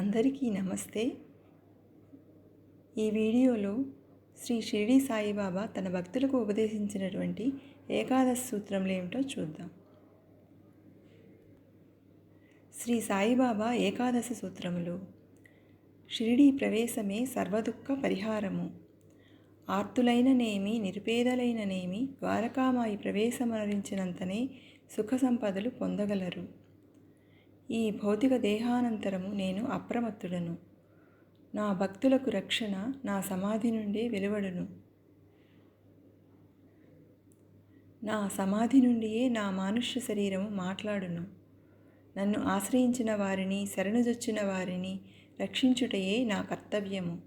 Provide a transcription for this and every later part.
అందరికీ నమస్తే. ఈ వీడియోలో శ్రీ షిరిడి సాయిబాబా తన భక్తులకు ఉపదేశించినటువంటి ఏకాదశి సూత్రంలు ఏమిటో చూద్దాం. శ్రీ సాయిబాబా ఏకాదశి సూత్రములు. షిరిడి ప్రవేశమే సర్వదుఃఖ పరిహారము. ఆర్తులైననేమి నిరుపేదలైననేమి ద్వారకామాయి ప్రవేశమరించినంతనే సుఖ సంపదలు పొందగలరు. ఈ భౌతిక దేహానంతరము నేను అప్రమత్తుడను. నా భక్తులకు రక్షణ నా సమాధి నుండే వెలువడును. నా సమాధి నుండియే నా మానుష్య శరీరము మాట్లాడును. నన్ను ఆశ్రయించిన వారిని శరణుజొచ్చిన వారిని రక్షించుటయే నా కర్తవ్యము.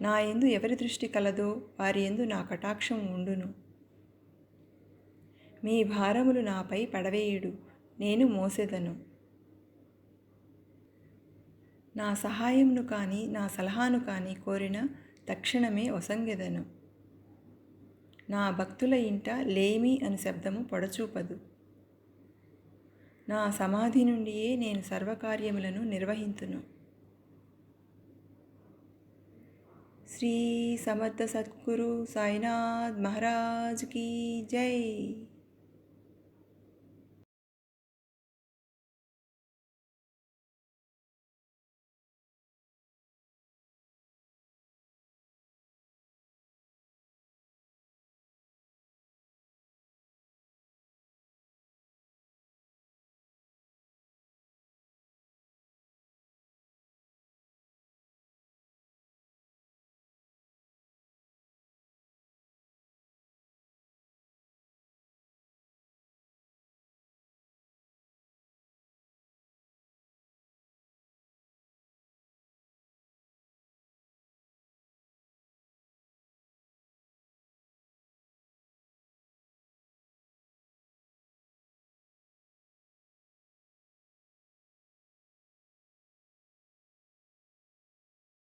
నా ఎందు ఎవరి దృష్టి కలదో వారి ఎందు నా కటాక్షం ఉండును. మీ భారములు నాపై పడవేయుడు. నేను మోసెదను. నా సహాయంను కానీ నా సలహాను కానీ కోరిన తక్షణమే ఒసంగెదను. నా భక్తుల ఇంట లేమి అని శబ్దము పొడచూపదు. నా సమాధి నుండియే నేను సర్వకార్యములను నిర్వహింతును. శ్రీ సమర్థ సద్గురు సాయినాథ్ మహారాజ్ కీ జై.